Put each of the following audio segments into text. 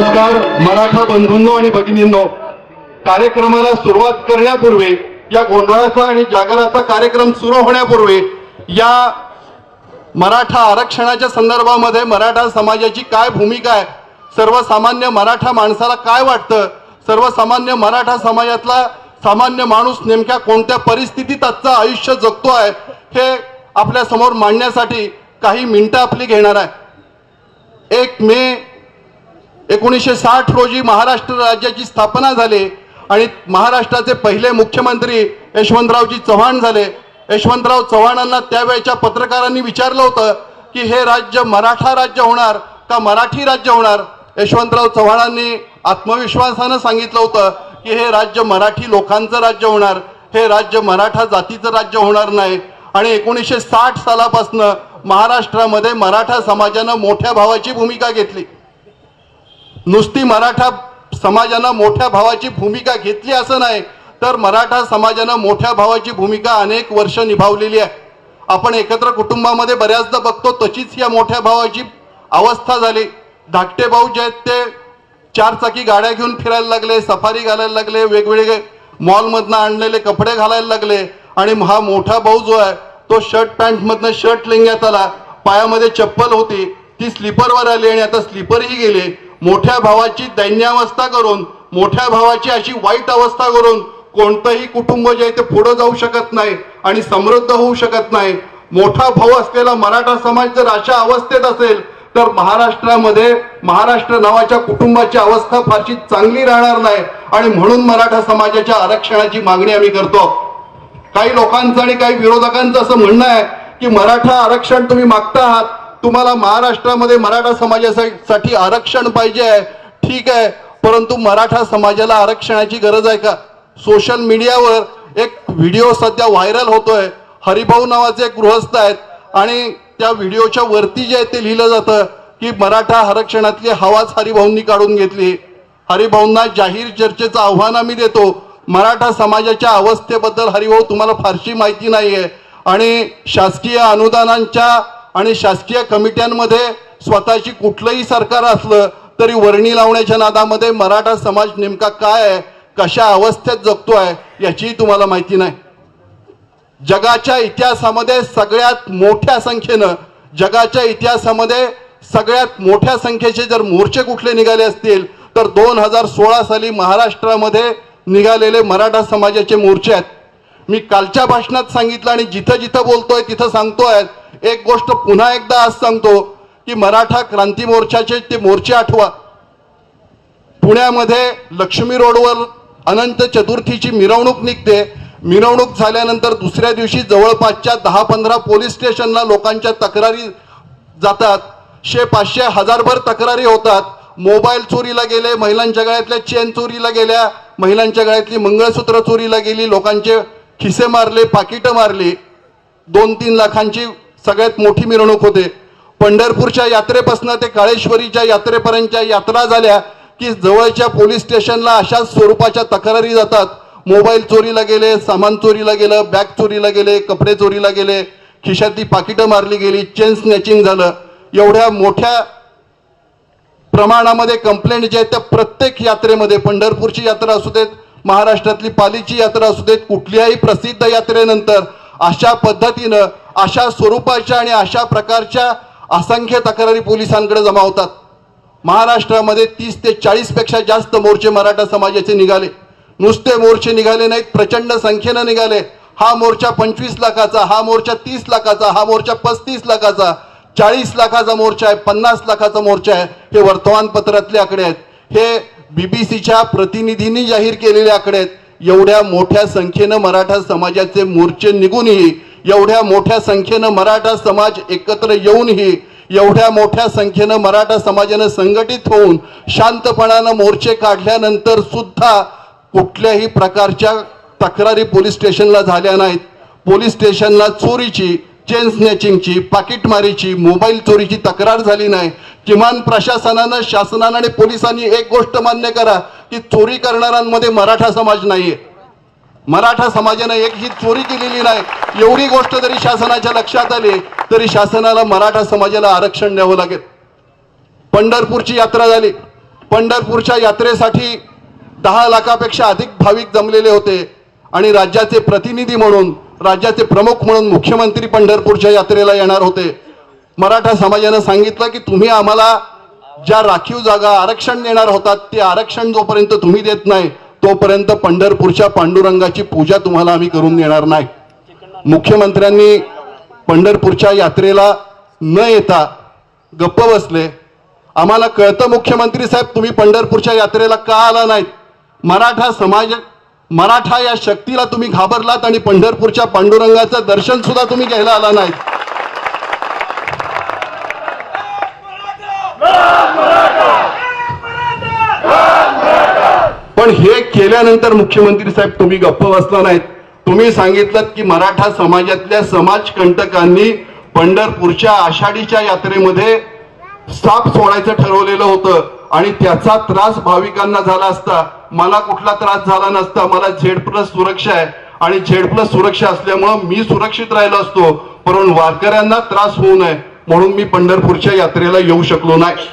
नमस्कार मराठा बंधूंनो आणि भगिनींनो. कार्यक्रमाला सुरुवात करण्यापूर्वी या गोंधळाचा आणि जागराचा कार्यक्रम सुरू होण्यापूर्वी या मराठा आरक्षणाच्या संदर्भामध्ये मराठा समाजाची काय भूमिका आहे? सर्वसामान्य मराठा माणसाला काय वाटतं? सर्वसामान्य मराठा समाजातला सामान्य माणूस नेमक्या कोणत्या परिस्थितीत आजचं आयुष्य जगतो आहे? हे आपल्यासमोर मांडण्यासाठी काही मिनिटं आपली घेणार आहे. एक मे एकोणीसशे साठ रोजी महाराष्ट्र राज्याची स्थापना झाली आणि महाराष्ट्राचे पहिले मुख्यमंत्री यशवंतरावजी चव्हाण झाले. यशवंतराव चव्हाणांना त्यावेळच्या पत्रकारांनी विचारलं होतं की हे राज्य मराठा राज्य होणार का मराठी राज्य होणार? यशवंतराव चव्हाणांनी आत्मविश्वासानं सांगितलं होतं की हे राज्य मराठी लोकांचं राज्य होणार हे राज्य मराठा जातीचं राज्य होणार नाही. आणि एकोणीसशे साठ सालापासनं महाराष्ट्रामध्ये मराठा समाजानं मोठ्या भावाची भूमिका घेतली. नुसती मराठा समाजानं मोठ्या भावाची भूमिका घेतली असं नाही तर मराठा समाजानं मोठ्या भावाची भूमिका अनेक वर्ष निभावलेली आहे. आपण एकत्र कुटुंबामध्ये बऱ्याचदा बघतो तशीच या मोठ्या भावाची अवस्था झाली. धाकटे भाऊ जे आहेत ते चार चाकी गाड्या घेऊन फिरायला लागले सफारी घालायला लागले वेगवेगळे मॉलमधनं आणलेले कपडे घालायला लागले. आणि हा मोठा भाऊ जो आहे तो शर्ट पॅन्टमधनं शर्ट लिंग्यात आला पायामध्ये चप्पल होती ती स्लीपरवर आली आणि आता स्लीपरही गेले. मोठ्या भावाची दैन्यावस्था करून मोठ्या भावाची अशी वाईट अवस्था करून कोणतंही कुटुंब जे आहे ते पुढं जाऊ शकत नाही आणि समृद्ध होऊ शकत नाही. मोठा भाऊ असलेला मराठा समाज जर अशा अवस्थेत असेल तर महाराष्ट्रामध्ये महाराष्ट्र नावाच्या कुटुंबाची अवस्था फारशी चांगली राहणार नाही आणि म्हणून मराठा समाजाच्या आरक्षणाची मागणी आम्ही करतो. काही लोकांचं आणि काही विरोधकांचं असं म्हणणं आहे की मराठा आरक्षण तुम्ही मागता आहात तुम्हाला महाराष्ट्रामध्ये मराठा समाजासाठी आरक्षण पाहिजे आहे. ठीक आहे. परंतु मराठा समाजाला आरक्षणाची गरज आहे का? सोशल मीडियावर एक व्हिडिओ सध्या व्हायरल होतोय. हरिभाऊ नावाचे गृहस्थ आहेत. आणि त्या व्हिडिओच्या वरती जे आहे ते लिहिलं जातं की मराठा आरक्षणातली हवाच हरिभाऊंनी काढून घेतली. हरिभाऊंना जाहीर चर्चेचं आव्हान आम्ही देतो. मराठा समाजाच्या अवस्थेबद्दल हरिभाऊ तुम्हाला फारशी माहिती नाही आहे आणि शासकीय अनुदानांच्या आणि शासकीय कमिट्यांमध्ये स्वतःची कुठलंही सरकार असलं तरी वर्णी लावण्याच्या नादामध्ये मराठा समाज नेमका काय आहे? कशा अवस्थेत जगतो आहे याचीही तुम्हाला माहिती नाही. जगाच्या इतिहासामध्ये सगळ्यात मोठ्या संख्येनं जगाच्या इतिहासामध्ये सगळ्यात मोठ्या संख्येचे जर मोर्चे कुठले निघाले असतील तर दोन हजार सोळा साली महाराष्ट्रामध्ये निघालेले मराठा समाजाचे मोर्चे आहेत. मी कालच्या भाषणात सांगितलं आणि जिथं जिथं बोलतोय तिथं सांगतोय. एक गोष्ट पुन्हा एकदा आज सांगतो की मराठा क्रांती मोर्चाचे ते मोर्चे आठवा. पुण्यामध्ये लक्ष्मी रोडवर अनंत चतुर्थीची मिरवणूक निघते. मिरवणूक झाल्यानंतर दुसऱ्या दिवशी जवळपासच्या दहा पंधरा पोलीस स्टेशनला लोकांच्या तक्रारी जातात. शे पाचशे हजारभर तक्रारी होतात. मोबाईल चोरीला गेले महिलांच्या गळ्यातल्या चेन चोरीला गेल्या महिलांच्या गळ्यातली मंगळसूत्र चोरीला गेली लोकांचे खिसे मारले पाकिटं मारली. दोन तीन लाखांची सगळ्यात मोठी मिरवणूक होते. पंढरपूरच्या यात्रेपासून ते काळेश्वरीच्या यात्रेपर्यंतच्या यात्रा झाल्या की जवळच्या पोलीस स्टेशनला अशाच स्वरूपाच्या तक्रारी जातात. मोबाईल चोरीला गेले सामान चोरीला गेलं बॅग चोरीला गेले कपडे चोरीला गेले खिशातली पाकिटं मारली गेली चेन स्नॅचिंग झालं. एवढ्या मोठ्या प्रमाणामध्ये कंप्लेंट जे आहेत त्या प्रत्येक यात्रेमध्ये पंढरपूरची यात्रा असू देत महाराष्ट्रातली पालीची यात्रा असू देत कुठल्याही प्रसिद्ध यात्रेनंतर अशा पद्धतीनं अशा स्वरूपाच्या आणि अशा प्रकारच्या असंख्य तक्रारी पोलिसांकडे जमा होतात. महाराष्ट्रामध्ये तीस ते चाळीसपेक्षा जास्त मोर्चे मराठा समाजाचे निघाले. नुसते मोर्चे निघाले नाहीत प्रचंड संख्येनं निघाले. हा मोर्चा पंचवीस लाखाचा हा मोर्चा तीस लाखाचा हा मोर्चा पस्तीस लाखाचा चाळीस लाखाचा मोर्चा आहे पन्नास लाखाचा मोर्चा आहे हे वर्तमानपत्रातले आकडे आहेत. हे बीबीसीच्या प्रतिनिधींनी जाहीर केलेले आकडे आहेत. एवढ्या मोठ्या संख्येनं मराठा समाजाचे मोर्चे निघूनही एवढ्या मोठ्या संख्येनं मराठा समाज एकत्र येऊनही एवढ्या मोठ्या संख्येनं मराठा समाजानं संघटित होऊन शांतपणानं मोर्चे काढल्यानंतर सुद्धा कुठल्याही प्रकारच्या तक्रारी पोलीस स्टेशनला झाल्या नाहीत. पोलीस स्टेशनला चोरीची चेन स्नॅचिंगची पाकिटमारीची मोबाईल चोरीची तक्रार झाली नाही. किमान प्रशासनानं शासनानं आणि पोलिसांनी एक गोष्ट मान्य करा की चोरी करणाऱ्यांमध्ये मराठा समाज नाही आहे मराठा समाजानं एक ही चोरी केलेली नाही. एवढी गोष्ट जरी शासनाच्या लक्षात आली तरी शासनाला मराठा समाजाला आरक्षण द्यावं लागेल. पंढरपूरची यात्रा झाली. पंढरपूरच्या यात्रेसाठी दहा लाखापेक्षा अधिक भाविक जमलेले होते आणि राज्याचे प्रतिनिधी म्हणून राज्याचे प्रमुख म्हणून मुख्यमंत्री पंढरपूरच्या यात्रेला येणार होते. मराठा समाजानं सांगितलं की तुम्ही आम्हाला ज्या राखीव जागा आरक्षण देणार होतात ते आरक्षण जोपर्यंत तुम्ही देत नाही तोपर्यंत पंढरपूरच्या पांडुरंगाची पूजा तुम्हाला आम्ही करून देणार नाही. मुख्यमंत्र्यांनी पंढरपूरच्या यात्रेला न येता गप्प बसले. आम्हाला कळतं मुख्यमंत्री साहेब तुम्ही पंढरपूरच्या यात्रेला का आला नाहीत? मराठा समाज मराठा या शक्तीला तुम्ही घाबरलात आणि पंढरपूरच्या पांडुरंगाचं दर्शन सुद्धा तुम्ही घ्यायला आला नाहीत. पण हे केल्यानंतर मुख्यमंत्री साहेब तुम्ही गप्प बसला नाहीत. तुम्ही सांगितलं की मराठा समाजातल्या समाजकंटकांनी पंढरपूरच्या आषाढीच्या यात्रेमध्ये साप सोडायचं ठरवलेलं होतं आणि त्याचा त्रास भाविकांना झाला असता. मला कुठला त्रास झाला नसता. मला झेड प्लस सुरक्षा आहे आणि झेड प्लस सुरक्षा असल्यामुळं मी सुरक्षित राहिलो असतो. परंतु वारकऱ्यांना त्रास होऊ नये म्हणून मी पंढरपूरच्या यात्रेला येऊ शकलो नाही.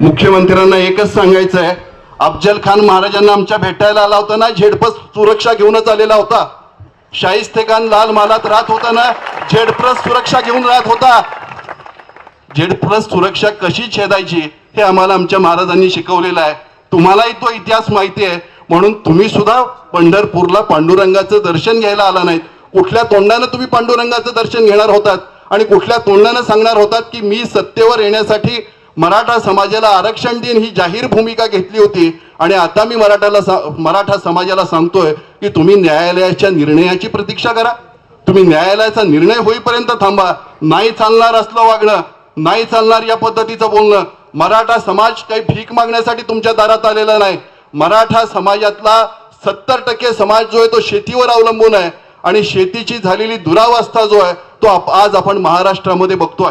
मुख्यमंत्र्यांना एकच सांगायचं आहे. अफजल खान महाराजांना आमच्या भेटायला आला होता ना झेडपस सुरक्षा घेऊनच आलेला होता. शाहिस्ते खान लाल मालात राहत होता ना झेडप्रस सुरक्षा घेऊन राहत होता. झेडप्रस सुरक्षा कशी छेदायची हे आम्हाला आमच्या महाराजांनी शिकवलेलं आहे. तुम्हालाही तो इतिहास माहिती आहे. म्हणून तुम्ही सुद्धा पंढरपूरला पांडुरंगाचं दर्शन घ्यायला आला नाहीत. कुठल्या तोंडानं तुम्ही पांडुरंगाचं दर्शन घेणार होतात? आणि कुठल्या तोंडानं सांगणार होतात की मी सत्तेवर येण्यासाठी मराठा समाजाला आरक्षण देईन ही जाहीर भूमिका घेतली होती. आणि आता मी मराठाला सा- मराठा समाजाला सांगतोय की तुम्ही न्यायालयाच्या निर्णयाची प्रतीक्षा करा. तुम्ही न्यायालयाचा निर्णय होईपर्यंत थांबा. नाही चालणार असलं वागणं नाही चालणार या पद्धतीचं बोलणं. मराठा समाज काही भीक मागण्यासाठी तुमच्या दारात आलेला नाही. मराठा समाजातला सत्तर टक्के समाज जो आहे तो शेतीवर अवलंबून आहे. आणि शेतीची झालेली दुरावस्था जो आहे तो आप- आज आपण महाराष्ट्रामध्ये बघतोय.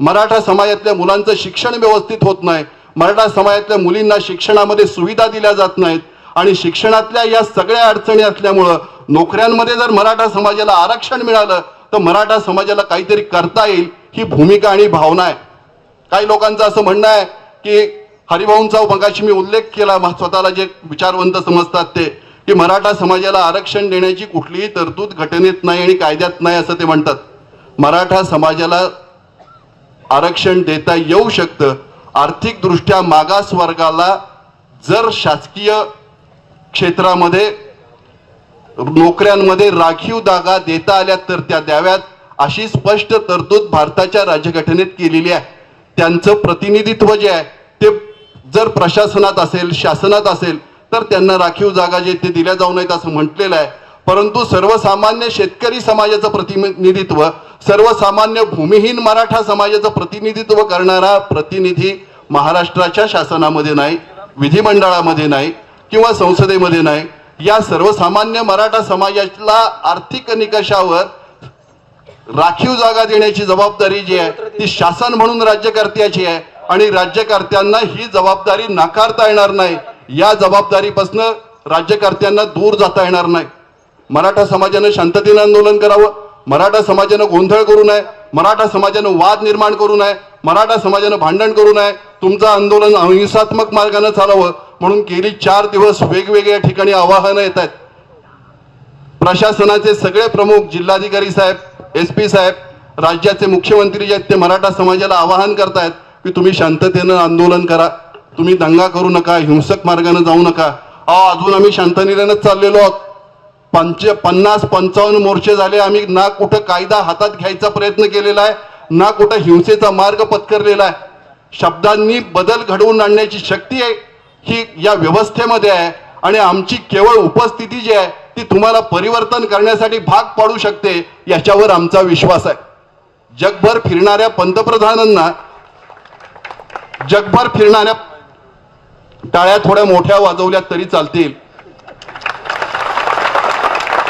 मराठा समाजातल्या मुलांचं शिक्षण व्यवस्थित होत नाही. मराठा समाजातल्या मुलींना शिक्षणामध्ये सुविधा दिल्या जात नाहीत. आणि शिक्षणातल्या या सगळ्या अडचणी असल्यामुळं नोकऱ्यांमध्ये जर मराठा समाजाला आरक्षण मिळालं तर मराठा समाजाला काहीतरी करता येईल ही भूमिका आणि भावना आहे. काही लोकांचं असं म्हणणं आहे की हरिभाऊंचा मगाशी मी उल्लेख केला स्वतःला जे विचारवंत समजतात ते की मराठा समाजाला आरक्षण देण्याची कुठलीही तरतूद घटनेत नाही आणि कायद्यात नाही असं ते म्हणतात. मराठा समाजाला आरक्षण देता येऊ शकतं. आर्थिकदृष्ट्या मागास वर्गाला जर शासकीय क्षेत्रामध्ये नोकऱ्यांमध्ये राखीव जागा देता आल्या तर त्या द्याव्यात अशी स्पष्ट तरतूद भारताच्या राज्यघटनेत केलेली आहे. त्यांचं प्रतिनिधित्व जे आहे ते जर प्रशासनात असेल शासनात असेल तर त्यांना राखीव जागा जे ते दिल्या जाऊ नयेत असं म्हटलेलं आहे. परंतु सर्वसामान्य शेतकरी समाजाचं प्रतिनिधित्व सर्वसामान्य भूमिहीन मराठा समाजाचं प्रतिनिधित्व करणारा प्रतिनिधी महाराष्ट्राच्या शासनामध्ये नाही विधिमंडळामध्ये नाही किंवा संसदेमध्ये नाही. या सर्वसामान्य मराठा समाजाला आर्थिक निकषावर राखीव जागा देण्याची जबाबदारी जी आहे ती शासन म्हणून राज्यकर्त्याची आहे आणि राज्यकर्त्यांना ही जबाबदारी नाकारता येणार नाही. या जबाबदारीपासून राज्यकर्त्यांना दूर जाता येणार नाही. मराठा समाजानं शांततेनं आंदोलन करावं मराठा समाजानं गोंधळ करू नये मराठा समाजानं वाद निर्माण करू नये मराठा समाजानं भांडण करू नये तुमचं आंदोलन अहिंसात्मक मार्गानं चालावं म्हणून गेली चार दिवस वेगवेगळ्या ठिकाणी आवाहनं येत आहेत. प्रशासनाचे सगळे प्रमुख जिल्हाधिकारी साहेब एस पी साहेब राज्याचे मुख्यमंत्री जे आहेत ते मराठा समाजाला आवाहन करतायत की तुम्ही शांततेनं आंदोलन करा तुम्ही दंगा करू नका हिंसक मार्गाने जाऊ नका. अहो अजून आम्ही शांतनिर्णयच चाललेलो आहोत. पंच पन्नास पंचावन्न मोर्चे झाले. आम्ही ना कुठं कायदा हातात घ्यायचा प्रयत्न केलेला आहे ना कुठं हिंसेचा मार्ग पत्करलेला आहे. शब्दांनी बदल घडवून आणण्याची शक्ती आहे ही या व्यवस्थेमध्ये आहे. आणि आमची केवळ उपस्थिती जी आहे ती तुम्हाला परिवर्तन करण्यासाठी भाग पाडू शकते याच्यावर आमचा विश्वास आहे. जगभर फिरणाऱ्या पंतप्रधानांना जगभर फिरणाऱ्या टाळ्या थोड्या मोठ्या वाजवल्या तरी चालतील.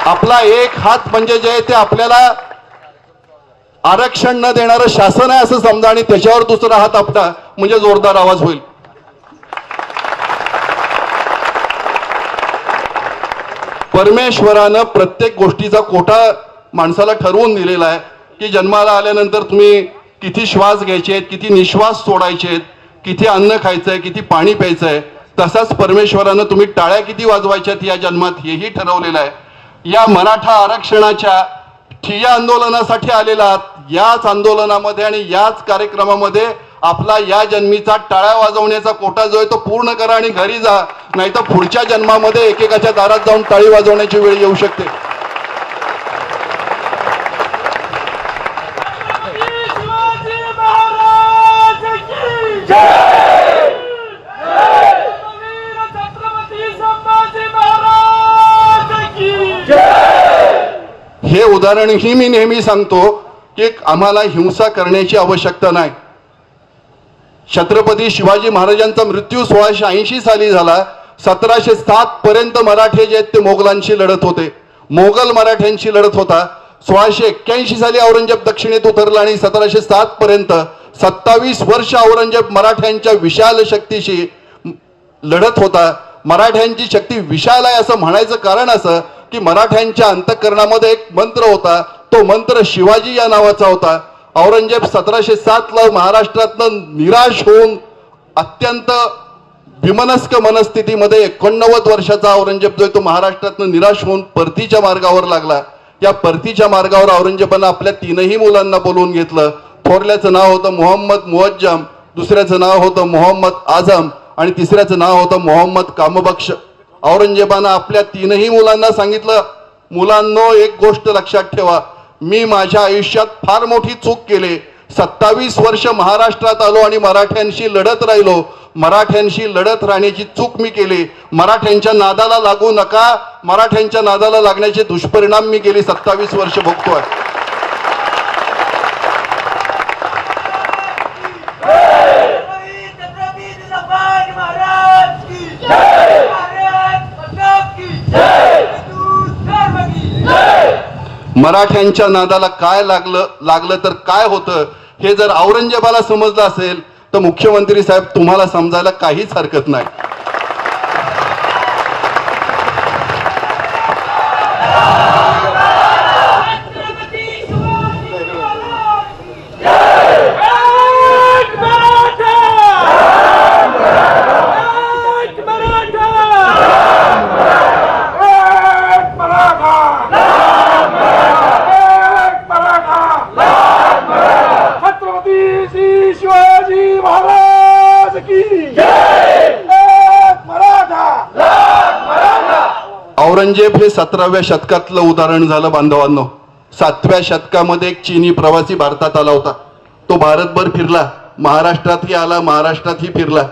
आपला एक हात म्हणजे जे आहे ते आपल्याला आरक्षण न देणारं शासन आहे असं समजा आणि त्याच्यावर दुसरा हात आपला म्हणजे जोरदार आवाज होईल. परमेश्वरानं प्रत्येक गोष्टीचा कोटा माणसाला ठरवून दिलेला आहे की जन्माला आल्यानंतर तुम्ही किती श्वास घ्यायचे आहेत किती निश्वास सोडायचे आहेत किती अन्न खायचंय किती पाणी प्यायचंय तसाच परमेश्वरानं तुम्ही टाळ्या किती वाजवायच्यात या जन्मात हेही ठरवलेलं आहे. या मराठा आरक्षणाच्या ठिय्या आंदोलनासाठी आलेला आहात. याच आंदोलनामध्ये आणि याच कार्यक्रमामध्ये आपला या जन्मीचा टाळ्या वाजवण्याचा कोटा जो आहे तो पूर्ण करा आणि घरी जा. नाही तर पुढच्या जन्मामध्ये एकेकाच्या दारात जाऊन टाळी वाजवण्याची वेळ येऊ शकते. Yeah! हे उदाहरण ही मी नेहमी सांगतो की आम्हाला हिंसा करण्याची आवश्यकता नाही. छत्रपती शिवाजी महाराजांचा मृत्यू सोळाशे ऐंशी साली झाला. सतराशे सात पर्यंत मराठे जे आहेत ते मोगलांशी लढत होते. मोगल मराठ्यांशी लढत होता. सोळाशे एक्क्याऐंशी साली औरंगजेब दक्षिणेत उतरला आणि सतराशे सात पर्यंत सत्तावीस वर्ष औरंगजेब मराठ्यांच्या विशाल शक्तीशी लढत होता. मराठ्यांची शक्ती विशाल आहे असं म्हणायचं कारण असं की मराठ्यांच्या अंतकरणामध्ये एक मंत्र होता तो मंत्र शिवाजी या नावाचा होता. औरंगजेब सतराशे सातला महाराष्ट्रातनं निराश होऊन अत्यंत विमनस्क मनस्थितीमध्ये एकोणनव्वद वर्षाचा औरंगजेब जो आहे तो महाराष्ट्रातनं निराश होऊन परतीच्या मार्गावर लागला. या परतीच्या मार्गावर औरंगजेबानं आपल्या तीनही मुलांना बोलवून घेतलं. थोरल्याचं नाव होतं मोहम्मद मुअज्जम दुसऱ्याचं नाव होतं मोहम्मद आझम आणि तिसऱ्याचं नाव होतं मोहम्मद कामबक्ष औरंगजेबानं आपल्या तीनही मुलांना सांगितलं मुलांनो एक गोष्ट लक्षात ठेवा. मी माझ्या आयुष्यात फार मोठी चूक केली. सत्तावीस वर्ष महाराष्ट्रात आलो आणि मराठ्यांशी लढत राहिलो. मराठ्यांशी लढत राहण्याची चूक मी केली. मराठ्यांच्या नादाला लागू नका. मराठ्यांच्या नादाला लागण्याचे दुष्परिणाम मी गेली सत्तावीस वर्ष भोगतो आहे संभाजी महाराज की जय भारत माता की जय हिंदू धर्म की जय मराठ्यांच्या नादाला काय लागलं लागलं तर काय होतं हे जर औरंगजेबाला समजलं असेल तर मुख्यमंत्री साहेब तुम्हाला समजायला काहीच हरकत नाही छत्रपती शिवाजी महाराज की जय एक मराठा एक मराठा एक मराठा एक मराठा छत्रपती श्री शिवाजी महाराज की जय एक मराठा औरंगजेब हे सतराव्या शतकातलं उदाहरण झालं बांधवांनो. सातव्या शतकामध्ये एक चीनी प्रवासी भारतात आला होता. तो भारतभर फिरला. महाराष्ट्रातही आला महाराष्ट्रातही फिरला.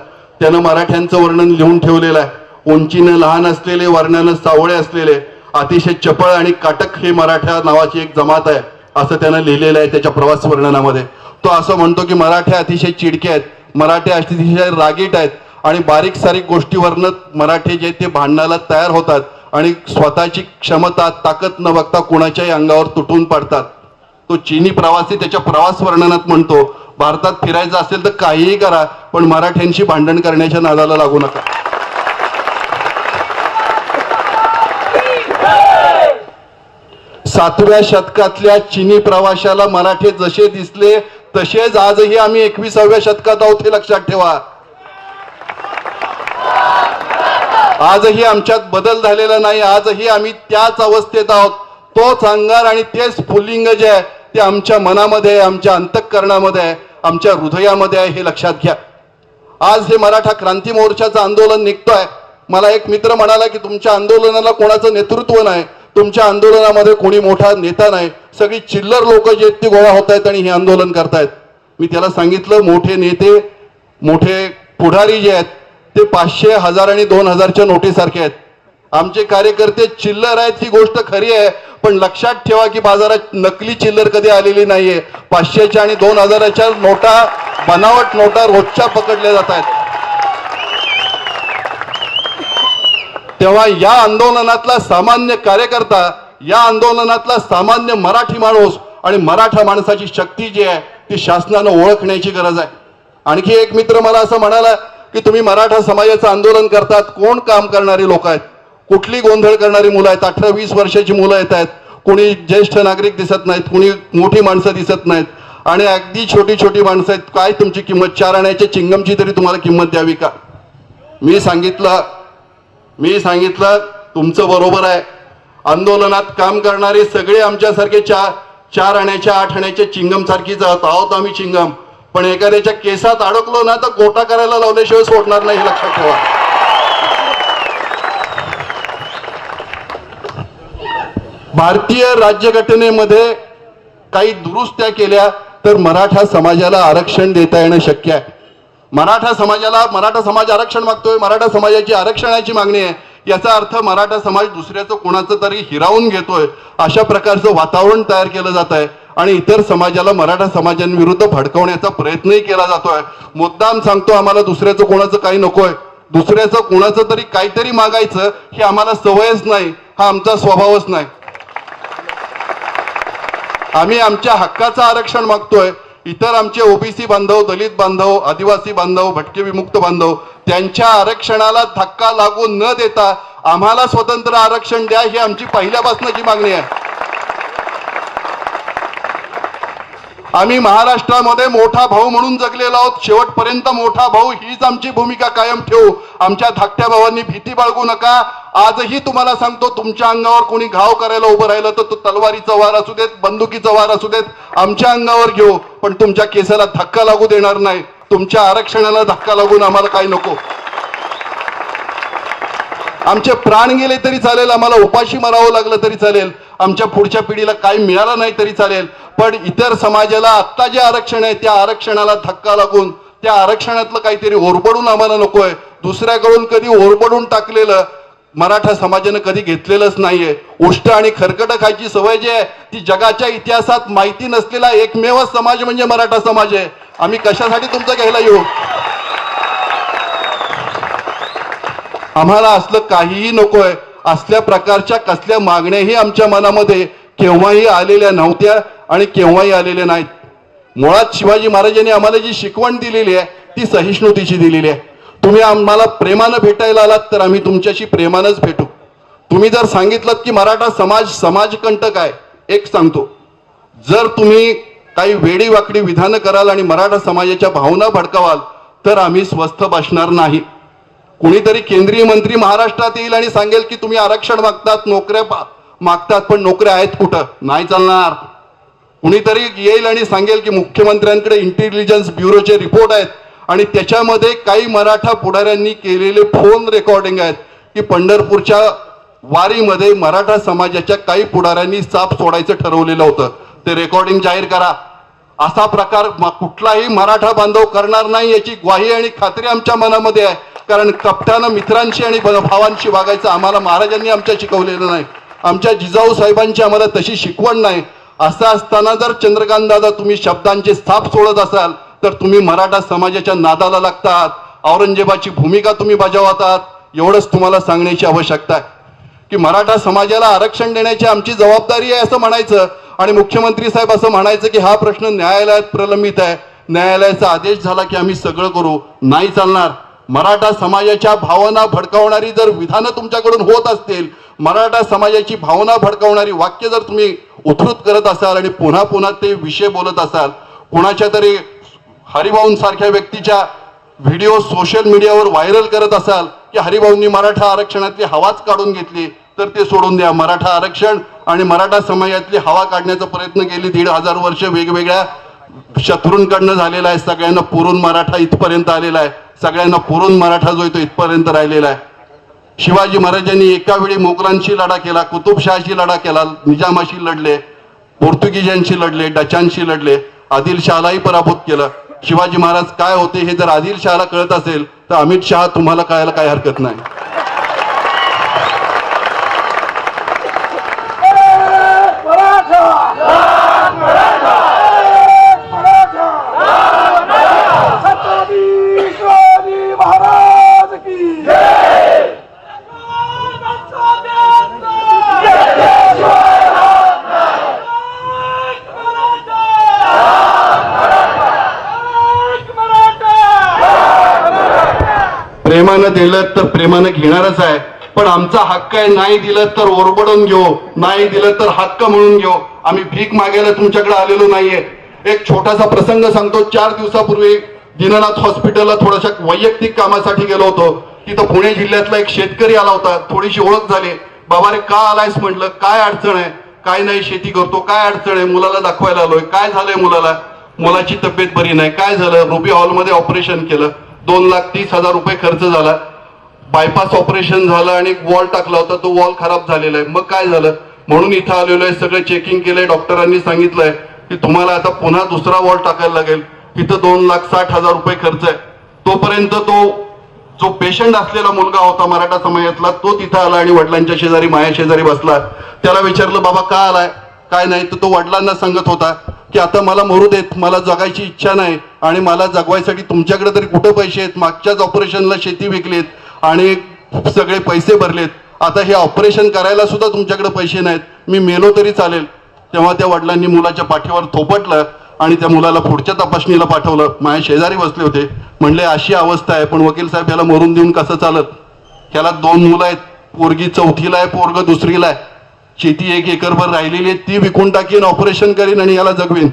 त्यानं मराठ्यांचं वर्णन लिहून ठेवलेलं आहे. उंचीनं लहान असलेले वर्णानं सावळे असलेले अतिशय चपळ आणि काटक हे मराठा नावाची एक जमात आहे असं त्यानं लिहिलेलं आहे त्याच्या प्रवास वर्णनामध्ये. तो असं म्हणतो की मराठे अतिशय चिडके आहेत मराठे अतिशय रागीट आहेत आणि बारीक सारीक गोष्टीवरनं मराठे जे ते भांडणाला तयार होतात. आणि स्वतःची क्षमता ताकद न बघता कुणाच्याही अंगावर तुटून पडतात. तो चीनी प्रवासी त्याच्या प्रवास वर्णनात म्हणतो भारतात फिरायचं असेल तर काहीही करा पण मराठ्यांशी भांडण करण्याच्या नादाला लागू नका. सातव्या शतकातल्या चिनी प्रवाशाला मराठे जसे दिसले तसेच आजही आम्ही एकविसाव्या शतकात आहोत हे लक्षात ठेवा. आजही आमच्यात बदल झालेला नाही. आजही आम्ही त्याच अवस्थेत आहोत. तोच अंगार आणि तेच फुलिंग जे आहे ते आमच्या मनामध्ये आहे आमच्या अंतःकरणामध्ये आहे आमच्या हृदयामध्ये आहे हे लक्षात घ्या. आज हे मराठा क्रांती मोर्चाचं आंदोलन निघतोय. मला एक मित्र म्हणाला की तुमच्या आंदोलनाला कोणाचं नेतृत्व नाही. तुमच्या आंदोलनामध्ये कोणी मोठा नेता नाही. सगळी चिल्लर लोक जे आहेत ती गोळा होत आहेत आणि हे आंदोलन करतायत. मी त्याला सांगितलं मोठे नेते मोठे पुढारी जे आहेत ते पाचशे हजार आणि दोन हजारच्या नोटीसारखे आहेत. आमचे कार्यकर्ते चिल्लर आहेत ही गोष्ट खरी आहे पण लक्षात ठेवा की बाजारात नकली चिल्लर कधी आलेली नाहीये. पाचशेच्या आणि दोन हजाराच्या नोटा बनावट नोटा रोजच्या पकडल्या जात आहेत. तेव्हा या आंदोलनातला सामान्य कार्यकर्ता या आंदोलनातला सामान्य मराठी माणूस आणि मराठा माणसाची शक्ती जी आहे ती शासनानं ओळखण्याची गरज आहे. आणखी एक मित्र मला असं म्हणाला की तुम्ही मराठा समाजाचं आंदोलन करतात कोण काम करणारी लोक आहेत? कुठली गोंधळ करणारी मुलं आहेत? अठरा वीस वर्षाची मुलं येत आहेत. कुणी ज्येष्ठ नागरिक दिसत नाहीत कुणी मोठी माणसं दिसत नाहीत. आणि अगदी छोटी छोटी माणसं आहेत. काय तुमची किंमत? चार आण्याच्या चिंगमची तरी तुम्हाला किंमत द्यावी का? मी सांगितलं मी सांगितलं तुमचं बरोबर आहे. आंदोलनात काम करणारे सगळे आमच्यासारखे चार चार आण्याच्या आठ आण्याच्या चिंगमसारखीच आहोत आहोत आम्ही चिंगम. पण एखाद्याच्या केसात अडकलो ना तर गोटा करायला लावल्याशिवाय सोडणार नाही हे लक्षात ठेवा. भारतीय राज्यघटनेमध्ये काही दुरुस्त्या केल्या तर मराठा समाजाला आरक्षण देता येणं शक्य आहे. मराठा समाजाला मराठा समाज आरक्षण मागतोय मराठा समाजाची आरक्षणाची मागणी आहे याचा अर्थ मराठा समाज दुसऱ्याचं कोणाचं तरी हिरावून घेतोय अशा प्रकारचं वातावरण तयार केलं जात आहे. आणि इतर समाजाला मराठा समाजांविरुद्ध भडकवण्याचा प्रयत्नही केला जातोय. मुद्दाम सांगतो आम्हाला दुसऱ्याचं कोणाचं काही नकोय. दुसऱ्याचं कोणाचं तरी काहीतरी मागायचं ही आम्हाला सवयच नाही हा आमचा स्वभावच नाही. आम्ही आमच्या हक्काचं आरक्षण मागतोय. इतर आमचे ओबीसी बांधव दलित बांधव आदिवासी बांधव भटके विमुक्त बांधव त्यांच्या आरक्षणाला धक्का लागू न देता आम्हाला स्वतंत्र आरक्षण द्या ही आमची पहिल्यापासूनची मागणी आहे. आम्ही महाराष्ट्रामध्ये मोठा भाऊ म्हणून जगलेलो आहोत. शेवटपर्यंत मोठा भाऊ हीच आमची भूमिका कायम ठेवू. आमच्या धाकट्या भावांनी भीती बाळगू नका. आजही तुम्हाला सांगतो तुमच्या अंगावर कोणी घाव करायला उभं राहिलं तर तो तलवारीचा वार असू देत बंदुकीचा वार असू देत आमच्या अंगावर घेऊ. पण तुमच्या केसाला धक्का लागू देणार नाही. तुमच्या आरक्षणाला धक्का लागून आम्हाला काही नको. आमचे प्राण गेले तरी चालेल आम्हाला उपाशी मरावं लागलं तरी चालेल. आमच्या पुढच्या पिढीला काही मिळालं नाही तरी चालेल. पण इतर समाजाला आत्ता जे आरक्षण आहे त्या आरक्षणाला धक्का लागून त्या आरक्षणातलं काहीतरी ओरबडून आम्हाला नकोय. दुसऱ्याकडून कधी ओरबडून टाकलेलं मराठा समाजानं कधी घेतलेलंच नाहीये. उष्ट आणि खरकट खायची सवय जी आहे ती जगाच्या इतिहासात माहिती नसलेला एकमेव समाज म्हणजे मराठा समाज आहे. आम्ही कशासाठी तुमचं घ्यायला येऊ? आम्हाला असलं काहीही नकोय. असल्या प्रकारच्या कसल्या मागण्याही आमच्या मनामध्ये केव्हाही आलेल्या नव्हत्या आणि केव्हाही आलेल्या नाहीत. मुळात शिवाजी महाराजांनी आम्हाला जी शिकवण दिलेली आहे ती सहिष्णुतेची दिलेली आहे. तुम्ही आम्हाला प्रेमानं भेटायला आलात तर आम्ही तुमच्याशी प्रेमानंच भेटू. तुम्ही जर सांगितलं की मराठा समाज समाजकंटक आहे एक सांगतो. जर तुम्ही काही वेडीवाकडी विधानं कराल आणि मराठा समाजाच्या भावना भडकावाल तर आम्ही स्वस्थ बसणार नाही. कुणीतरी केंद्रीय मंत्री महाराष्ट्रात येईल आणि सांगेल की तुम्ही आरक्षण मागतात नोकऱ्या मागतात पण नोकऱ्या आहेत कुठं? नाही चालणार. कुणीतरी येईल आणि सांगेल की मुख्यमंत्र्यांकडे इंटेलिजन्स ब्युरोचे रिपोर्ट आहेत आणि त्याच्यामध्ये काही मराठा पुढाऱ्यांनी केलेले फोन रेकॉर्डिंग आहेत की पंढरपूरच्या वारीमध्ये मराठा समाजाच्या काही पुढाऱ्यांनी साप सोडायचं ठरवलेलं होतं. ते रेकॉर्डिंग जाहीर करा. असा प्रकार कुठलाही मराठा बांधव करणार नाही याची ग्वाही आणि खात्री आमच्या मनामध्ये आहे. कारण कपटानं मित्रांशी आणि भावांशी वागायचं आम्हाला महाराजांनी आमच्या शिकवलेलं नाही. आमच्या जिजाऊ साहेबांची आम्हाला तशी शिकवण नाही. असं असताना जर चंद्रकांत दादा तुम्ही शब्दांचे स्थाप सोडत असाल तर तुम्ही मराठा समाजाच्या नादाला लागतात. औरंगजेबाची भूमिका तुम्ही बजावतात. एवढंच तुम्हाला सांगण्याची आवश्यकता आहे. की मराठा समाजाला आरक्षण देण्याची आमची जबाबदारी आहे असं म्हणायचं आणि मुख्यमंत्री साहेब असं म्हणायचं की हा प्रश्न न्यायालयात प्रलंबित आहे. न्यायालयाचा आदेश झाला की आम्ही सगळं करू. नाही चालणार. मराठा समाजाच्या भावना भडकावणारी जर विधानं तुमच्याकडून होत असतील मराठा समाजाची भावना भडकावणारी वाक्य जर तुम्ही उद्धृत करत असाल आणि पुन्हा पुन्हा ते विषय बोलत असाल कुणाच्या तरी हरिभाऊंसारख्या व्यक्तीच्या व्हिडिओ सोशल मीडियावर व्हायरल करत असाल की हरिभाऊंनी मराठा आरक्षणातली हवाच काढून घेतली तर ते सोडून द्या. मराठा आरक्षण आणि मराठा समाजातली हवा काढण्याचा प्रयत्न केली दीड हजार वर्ष वेगवेगळ्या शत्रूंकडनं झालेला आहे सगळ्यांना पुरून मराठा इथपर्यंत आलेला आहे. सगळ्यांना पुरून मराठा जो येतो इथपर्यंत राहिलेला आहे. शिवाजी महाराजांनी एका वेळी मोगलांशी लढा केला कुतुबशहाशी लढा केला निजामाशी लढले पोर्तुगीजांशी लढले डचांशी लढले आदिलशहालाही पराभूत केलं. शिवाजी महाराज काय होते हे जर आदिलशहाला कळत असेल तर अमित शहा तुम्हाला कळायला काय हरकत नाही. प्रेमानं दिलं तर प्रेमानं घेणारच आहे. पण आमचा हक्क आहे नाही दिलं तर ओरबडून घेऊ. नाही दिलं तर हक्क म्हणून घेऊ. आम्ही भीक मागायला तुमच्याकडे आलेलो नाहीये. एक छोटासा प्रसंग सांगतो. चार दिवसापूर्वी दीनानाथ हॉस्पिटलला थोड्याशा वैयक्तिक कामासाठी गेलो होतो. तिथं पुणे जिल्ह्यातला एक शेतकरी आला होता. थोडीशी ओळख झाली. बाबा रे का आलायस? म्हटलं. काय अडचण आहे? काय नाही शेती करतो. काय अडचण आहे? मुलाला दाखवायला आलोय. काय झालंय मुलाला? मुलाची तब्येत बरी नाही. काय झालं? रुबी हॉलमध्ये ऑपरेशन केलं. दोन लाख तीस हजार रुपये खर्च झाला. बायपास ऑपरेशन झालं आणि एक वॉल टाकला होता तो वॉल खराब झालेला आहे. मग काय झालं? म्हणून इथं आलेलो आहे सगळं चेकिंग केलंय डॉक्टरांनी सांगितलंय की तुम्हाला आता पुन्हा दुसरा वॉल टाकायला लागेल. इथं दोन लाख साठ हजार रुपये खर्च आहे. तोपर्यंत तो जो पेशंट असलेला मुलगा होता मराठा समाजातला तो तिथं आला आणि वडिलांच्या शेजारी माया शेजारी बसला. त्याला विचारलं बाबा का आलाय? काय नाही? तर तो वडिलांना सांगत होता की आता मला मरू देत मला जगायची इच्छा नाही. आणि मला जगवायसाठी तुमच्याकडे तरी कुठं पैसे आहेत? मागच्याच ऑपरेशनला शेती विकलीत आणि सगळे पैसे भरलेत. आता हे ऑपरेशन करायला सुद्धा तुमच्याकडे पैसे नाहीत. मी मेलो तरी चालेल. तेव्हा त्या वडिलांनी मुलाच्या पाठीवर थोपटलं आणि त्या मुलाला पुढच्या तपासणीला पाठवलं. माझ्या शेजारी बसले होते. म्हणले अशी अवस्था आहे. पण वकील साहेब याला मरून देऊन कसं चालत? ह्याला दोन मुलं आहेत. पोरगी चौथीला आहे पोरग दुसरीला आहे. शेती एक एकरभर राहिलेली आहे. ती विकून टाकीन ऑपरेशन करीन आणि याला जगवीन.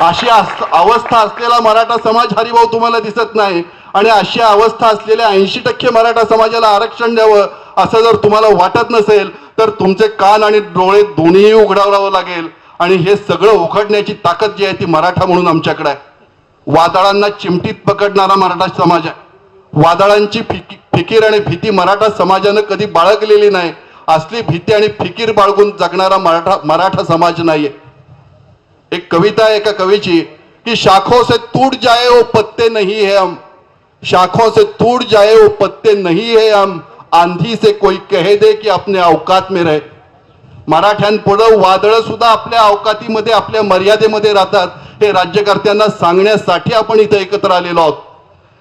अशी अवस्था असलेला मराठा समाज हरिभाऊ तुम्हाला दिसत नाही. आणि अशी अवस्था असलेल्या ऐंशी टक्के मराठा समाजाला आरक्षण द्यावं असं जर तुम्हाला वाटत नसेल तर तुमचे कान आणि डोळे दोन्हीही उघडावं लागेल. आणि हे सगळं उघडण्याची ताकद जी आहे ती मराठा म्हणून आमच्याकडे आहे. वादळांना चिमटीत पकडणारा मराठा समाज आहे. वादळांची फिकी फिकीर आणि भीती मराठा समाजानं कधी बाळगलेली नाही. असली भीती आणि फिकीर बाळगून जगणारा मराठा मराठा समाज नाहीये. एक कविता है एका कवीची की कि शाखों से टूट जाए वो पत्ते नहीं है हम. शाखों से टूट जाए वो पत्ते नहीं है हम. आंधी से कोई कह दे कि अपने अवकात में रहे. मराठ्यांपुढं वादळं सुद्धा आपल्या अवकातीमध्ये आपल्या मर्यादेमध्ये राहतात. हे राज्यकर्त्यांना सांगण्यासाठी आपण इथं एकत्र आलेलो आहोत.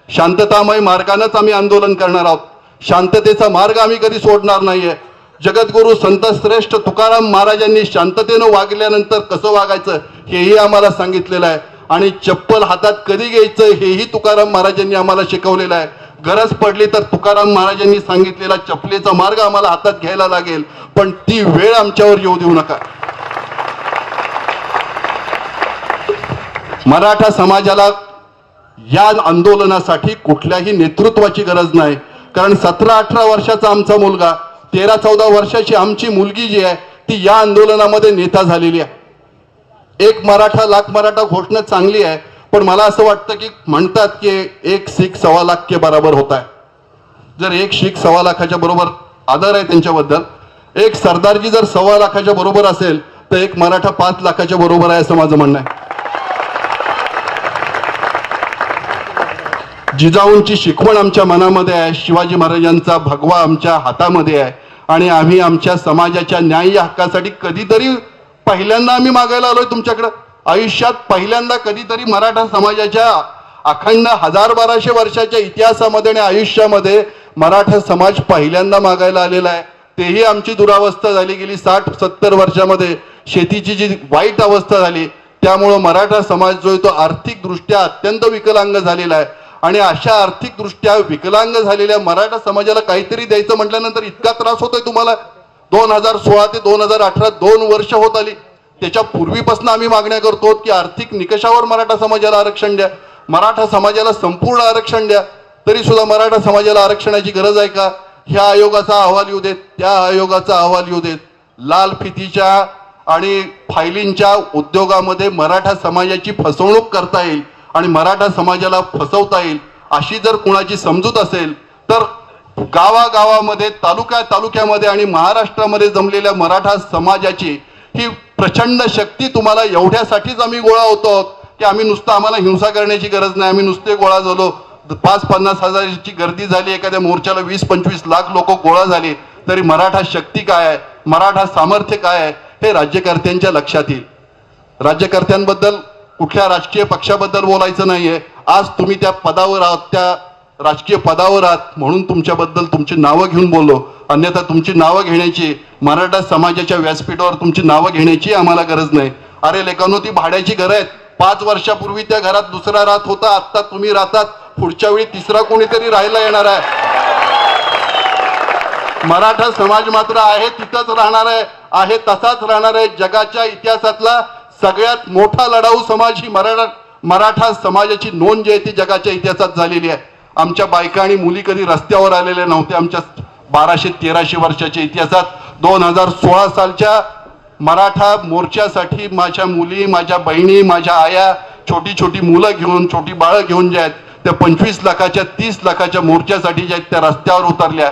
शांततामय मार्गानंच आम्ही आंदोलन करणार आहोत. शांततेचा मार्ग आम्ही कधी सोडणार नाहीये. जगद्गुरु संत श्रेष्ठ तुकाराम महाराजांनी शांततेनं वागल्यानंतर कसं वागायचं हेही आम्हाला सांगितलेलं आहे. आणि चप्पल हातात कधी घ्यायचं हेही तुकाराम महाराजांनी आम्हाला शिकवलेलं आहे. गरज पडली तर तुकाराम महाराजांनी सांगितलेला चपलेचा मार्ग आम्हाला हातात घ्यायला लागेल. पण ती वेळ आमच्यावर येऊ देऊ नका. मराठा समाजाला या आंदोलनासाठी कुठल्याही नेतृत्वाची गरज नाही. कारण सतरा अठरा वर्षाचा आमचा मुलगा तेरा चौदा वर्षाची आमची मुलगी जी आहे ती या आंदोलनामध्ये नेता झालेली आहे. एक मराठा लाख मराठा घोषणा चांगली आहे पण मला असं वाटतं की म्हणतात की एक शीख सव्वा लाख के बराबर होत आहे. जर एक शीख सव्वा लाखाच्या बरोबर आदर आहे त्यांच्याबद्दल एक सरदारजी जर सव्वा लाखाच्या बरोबर असेल तर एक मराठा पाच लाखाच्या बरोबर आहे असं माझं म्हणणं आहे. जिजाऊंची शिकवण आमच्या मनामध्ये आहे. शिवाजी महाराजांचा भगवा आमच्या हातामध्ये आहे. आणि आम्ही आमच्या समाजाच्या न्याय हक्कासाठी कधीतरी पहिल्यांदा आम्ही मागायला आलोय तुमच्याकडं. आयुष्यात पहिल्यांदा कधीतरी मराठा समाजाच्या अखंड हजार बाराशे वर्षाच्या इतिहासामध्ये आणि आयुष्यामध्ये मराठा समाज पहिल्यांदा मागायला आलेला आहे. तेही आमची दुरावस्था झाली गेली साठ सत्तर वर्षामध्ये. शेतीची जी वाईट अवस्था झाली त्यामुळं मराठा समाज जो आहे तो आर्थिकदृष्ट्या अत्यंत विकलांग झालेला आहे. आणि अशा आर्थिकदृष्ट्या विकलांग झालेल्या मराठा समाजाला काहीतरी द्यायचं म्हटल्यानंतर इतका त्रास होतोय तुम्हाला? दोन हजार सोळा ते दोन हजार अठरा दोन वर्ष होत आली. त्याच्या पूर्वीपासून आम्ही मागण्या करतो की आर्थिक निकषावर मराठा समाजाला आरक्षण द्या. मराठा समाजाला संपूर्ण आरक्षण द्या. तरी सुद्धा मराठा समाजाला आरक्षणाची गरज आहे का? ह्या आयोगाचा अहवाल येऊ देत त्या आयोगाचा अहवाल येऊ देत. लाल फितीच्या आणि फायलींच्या उद्योगामध्ये मराठा समाजाची फसवणूक करता येईल. आणि मराठा समाजाला फसवता येईल अशी जर कुणाची समजूत असेल तर गावागावामध्ये तालुक्या तालुक्यामध्ये आणि महाराष्ट्रामध्ये जमलेल्या मराठा समाजाची ही प्रचंड शक्ती तुम्हाला एवढ्यासाठीच आम्ही गोळा होतो की आम्ही नुसतं आम्हाला हिंसा करण्याची गरज नाही. आम्ही नुसते गोळा झालो. पाच पन्नास हजाराची गर्दी झाली. एखाद्या मोर्चाला वीस पंचवीस लाख लोक गोळा झाले. तरी मराठा शक्ती काय आहे? मराठा सामर्थ्य काय आहे? हे राज्यकर्त्यांच्या लक्षात येईल. राज्यकर्त्यांबद्दल कुठल्या राजकीय पक्षाबद्दल बोलायचं नाहीये. आज तुम्ही त्या पदावर आहात त्या राजकीय पदावर आहात म्हणून तुमच्याबद्दल तुमची नावं घेऊन बोललो. अन्यथा तुमची नावं घेण्याची मराठा समाजाच्या व्यासपीठावर तुमची नावं घेण्याची आम्हाला गरज नाही. अरे लेखांनो ती भाड्याची घरं आहेत. पाच वर्षापूर्वी त्या घरात दुसरा राहत होता आत्ता तुम्ही राहतात. पुढच्या वेळी तिसरा कोणीतरी राहायला येणार आहे. मराठा समाज मात्र आहे तिथंच राहणार आहे. आहे तसाच राहणार आहे. जगाच्या इतिहासातला सगळ्यात मोठा लढाऊ समाज ही मराठा मराठा समाजाची नोंद जी आहे ती जगाच्या इतिहासात झालेली आहे. आमच्या बायका आणि मुली कधी रस्त्यावर आलेल्या नव्हत्या आमच्या बाराशे तेराशे वर्षाच्या इतिहासात. दोन हजार सोळा सालच्या मराठा मोर्चासाठी माझ्या मुली माझ्या बहिणी माझ्या आया छोटी छोटी मुलं घेऊन छोटी बाळं घेऊन ज्या आहेत त्या पंचवीस लाखाच्या तीस लाखाच्या मोर्चासाठी ज्या आहेत त्या रस्त्यावर उतरल्या.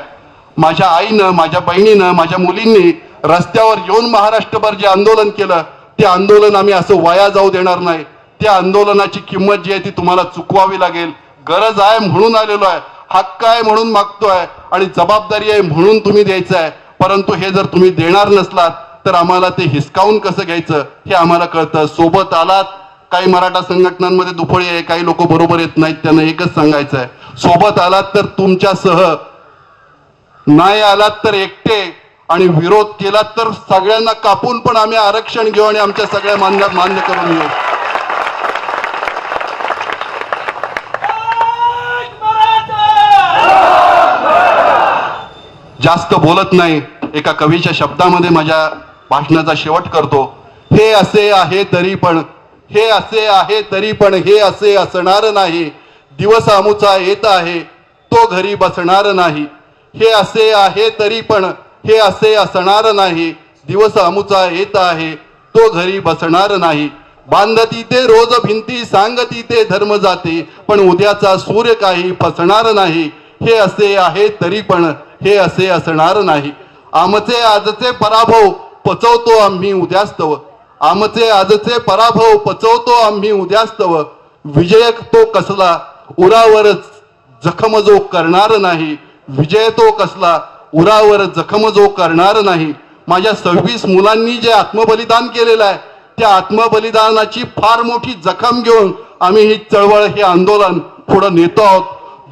माझ्या आईनं माझ्या बहिणीनं माझ्या मुलींनी रस्त्यावर येऊन महाराष्ट्रभर जे आंदोलन केलं ते आंदोलन आम्ही असं वाया जाऊ देणार नाही. त्या आंदोलनाची किंमत जी आहे ती तुम्हाला चुकवावी लागेल. गरज आहे म्हणून आलेलो आहे. हक्क आहे म्हणून मागतोय. आणि जबाबदारी आहे म्हणून तुम्ही द्यायचं आहे. परंतु हे जर तुम्ही देणार नसलात तर आम्हाला ते हिसकावून कसं घ्यायचं हे आम्हाला कळतं. सोबत आलात. काही मराठा संघटनांमध्ये दुफळी आहे. काही लोक बरोबर येत नाहीत. त्यांना एकच सांगायचं आहे. सोबत आलात तर तुमच्यासह नाही आलात तर एकटे आणि विरोध केला तर सगळ्यांना कापून पण आम्ही आरक्षण घेऊ आणि आमच्या सगळ्या मान्य मान्य करून घेऊ जास्त बोलत नाही. एका कवीच्या शब्दामध्ये माझ्या भाषणाचा शेवट करतो. हे असे आहे तरी पण हे असे आहे तरी पण हे असे असणार नाही. दिवस आमुचा येत आहे तो घरी बसणार नाही. हे असे आहे तरी पण हे असे असणार नाही. दिवस अमुचा येत आहे. तो घरी बसणार नाही. बांधती ते रोज भिंती सांगती ते धर्म जाते. पण उद्याचा सूर्य काही फसणार नाही. हे असे आहे तरी पण हे असे असणार नाही. आमचे आजचे पराभव पचवतो आम्ही उद्यास्तव. आमचे आजचे पराभव पचवतो आम्ही उद्यास्तव. विजय तो कसला? उरावरच जखम जो करणार नाही. विजय तो कसला? उरावर जखम जो करणार नाही. माझ्या सव्वीस मुलांनी जे आत्मबलिदान केलेलं आहे त्या आत्मबलिदानाची फार मोठी जखम घेऊन आम्ही ही चळवळ हे आंदोलन पुढे नेतो आहोत.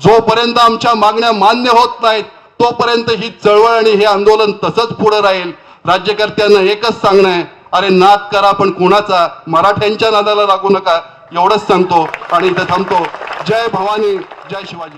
जोपर्यंत आमच्या मागण्या मान्य होत नाहीत तोपर्यंत ही चळवळ आणि हे आंदोलन तसंच पुढे राहील. राज्यकर्त्यांना एकच सांगणं आहे अरे नाद करा पण कोणाचा? मराठ्यांच्या नादाला लागू नका. एवढंच सांगतो आणि इथं थांबतो. जय भवानी जय शिवाजी.